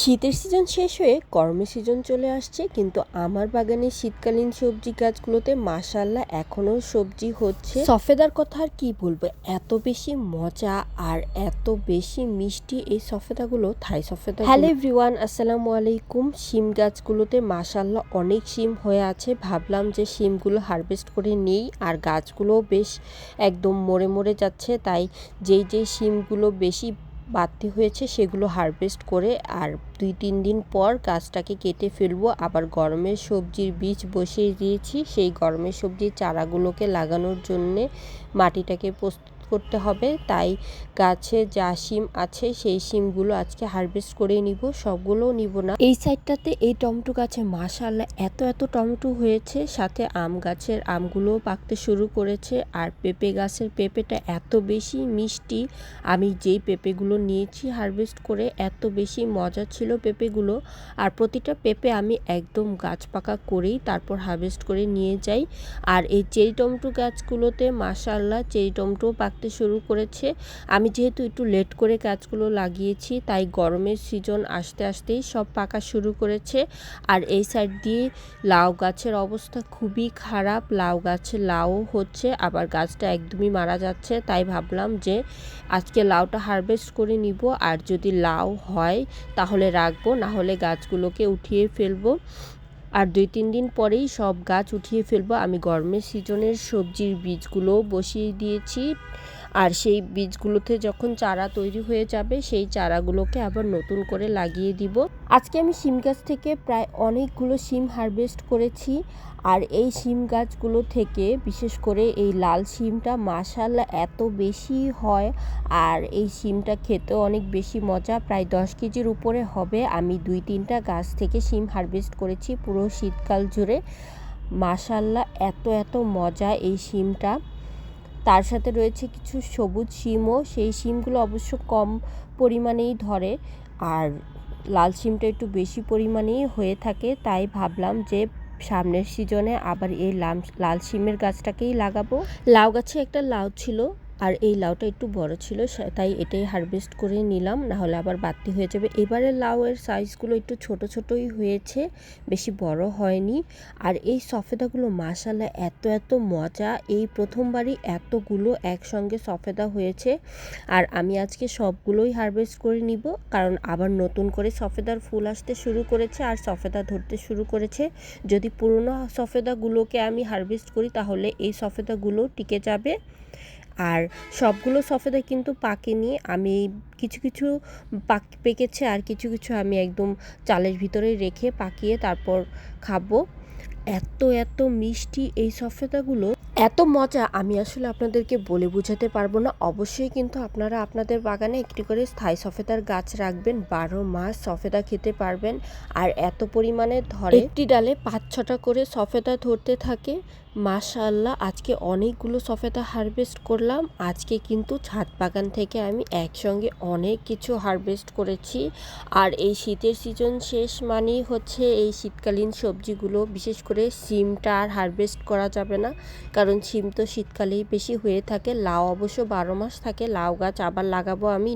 শীতের সিজন শেষ হয়ে গরমের সিজন চলে আসছে, কিন্তু আমার বাগানে শীতকালীন সবজি গাছগুলোতে মাসাল্লাহ এখনও সবজি হচ্ছে। সফেদার কথা আর কি বলব, এত বেশি মজা আর এত বেশি মিষ্টি এই সফেদাগুলো, থাই সফেদা হ্যালো এভরিওয়ান আসসালামু আলাইকুম। শিম গাছগুলোতে মাসাল্লাহ অনেক শিম হয়ে আছে। ভাবলাম যে শিমগুলো হারভেস্ট করে নেই আর গাছগুলো বেশ একদম মরে মরে যাচ্ছে, তাই যেই যেই শিমগুলো বেশি বাড়তি হয়েছে, সেগুলো হারভেস্ট করে আর দুই, তিন দিন পর গাছটাকে কেটে ফেলব। আবার গরমের সবজির বীজ বসিয়ে দিয়েছি। সেই গরমের সবজির চারাগুলোকে লাগানোর জন্যে মাটিটাকে প্রস্তুত করতে হবে। তাই গাছে যা শিম আছে, সেই শিমগুলো আজকে হারভেস্ট করে নিব, সবগুলোও নিব না। এই সাইডটাতে এই টমেটো গাছে মাশাল্লাহ এত এত টমেটো হয়েছে, সাথে আম গাছের আমগুলোও পাকতে শুরু করেছে, আর পেঁপে গাছের পেঁপেটা এত বেশি মিষ্টি। আমি যেই পেঁপেগুলো নিয়েছি হারভেস্ট করে, এত বেশি মজা ছিল পেঁপেগুলো। আর প্রতিটা পেঁপে আমি একদম গাছ পাকা করেই তারপর হারভেস্ট করে নিয়ে যাই। আর এই চেরি টমেটো গাছগুলোতে মাশাল্লাহ চেরি টমেটো পাকতে শুরু করেছে। আমি যেহেতু একটু লেট করে গাছগুলো লাগিয়েছি, তাই গরমের সিজন আসতে আসতেই সব পাকা শুরু করেছে। আর এই সাইড দিয়ে লাউ গাছের অবস্থা খুবই খারাপ। লাউ গাছে লাউ হচ্ছে, আবার গাছটা একদমই মারা যাচ্ছে। তাই ভাবলাম যে আজকে লাউটা হারভেস্ট করে নিব, আর যদি লাউ হয় তাহলে রাখব না হলে গাছগুলোকে উঠিয়ে ফেলব। আর দুই তিন দিন পরেই সব গাছ উঠিয়ে ফেলব। আমি গরমের সিজনের সবজির বীজগুলো বসিয়ে দিয়েছি। আর সেই বীজগুলোতে যখন চারা তৈরি হয়ে যাবে, সেই চারাগুলোকে আবার নতুন করে লাগিয়ে দিব। আজকে আমি শিম গাছ থেকে প্রায় অনেকগুলো শিম হারভেস্ট করেছি। আর এই শিম গাছগুলো থেকে, বিশেষ করে এই লাল শিমটা মাসাল্লা এত বেশি হয়। আর এই শিমটা খেতেও অনেক বেশি মজা, প্রায় দশ কেজির উপরে হবে। আমি দুই তিনটা গাছ থেকে শিম হারভেস্ট করেছি পুরো শীতকাল জুড়ে। মাসাল্লা এত এত মজা এই শিমটা। তার সাথে রয়েছে কিছু সবুজ শিমও। সেই শিমগুলো অবশ্য কম পরিমাণেই ধরে আর লাল শিমটা একটু বেশি পরিমাণেই হয়ে থাকে। তাই ভাবলাম যে সামনের সিজনে আবার এই লাল শিমের গাছটাকেই লাগাবো। লাউ গাছে একটা লাউ ছিল আর এই লাউটা একটু বড় ছিল তাই এটাই হারভেস্ট করে নিলাম না হলে আবার বাড়তি হয়ে যাবে। এবারে লাউয়ের সাইজগুলো একটু ছোট ছোটই হয়েছে, বেশি বড় হয়নি। আর এই সফেদাগুলো মাসালা এত এত মজা, এই প্রথমবারই এতগুলো একসঙ্গে সফেদা হয়েছে। আর আমি আজকে সবগুলোই হারভেস্ট করে নিব, কারণ আবার নতুন করে সফেদার ফুল আসতে শুরু করেছে আর সফেদা ধরতে শুরু করেছে। যদি পুরনো সফেদাগুলোকে আমি হারভেস্ট করি, তাহলে এই সফেদাগুলো টিকে যাবে। আর সবগুলো সফেদা কিন্তু পাকেনি। আমি কিছু কিছু পাক, পেকেছে আর কিছু কিছু আমি একদম চালের ভিতরে রেখে পাকিয়ে তারপর খাব। এত এত মিষ্টি এই সফেদাগুলো, এত মজা আমি আসলে আপনাদেরকে বলে বোঝাতে পারব না। অবশ্যই কিন্তু আপনারা আপনাদের বাগানে একটি করে স্থায়ী সফেদার গাছ রাখবেন, বারো মাস সফেদা খেতে পারবেন। আর এত পরিমাণে ধরে একটি ডালে পাঁচ, ছটা করে সফেদা ধরতে থাকে। মাশাল্লাহ আজকে অনেকগুলো সফেদা হারভেস্ট করলাম। আজকে কিন্তু ছাদ বাগান থেকে আমি একসঙ্গে অনেক কিছু হারভেস্ট করেছি। আর এই শীতের সিজন শেষ মানেই হচ্ছে এই শীতকালীন সবজিগুলো, বিশেষ করে সিমটা আর হারভেস্ট করা যাবে না। কারণ সিম তো শীতকালেই বেশি হয়ে থাকে, লাউ অবশ্য বারো মাস থাকে, লাউ গাছ আবার লাগাবো আমি।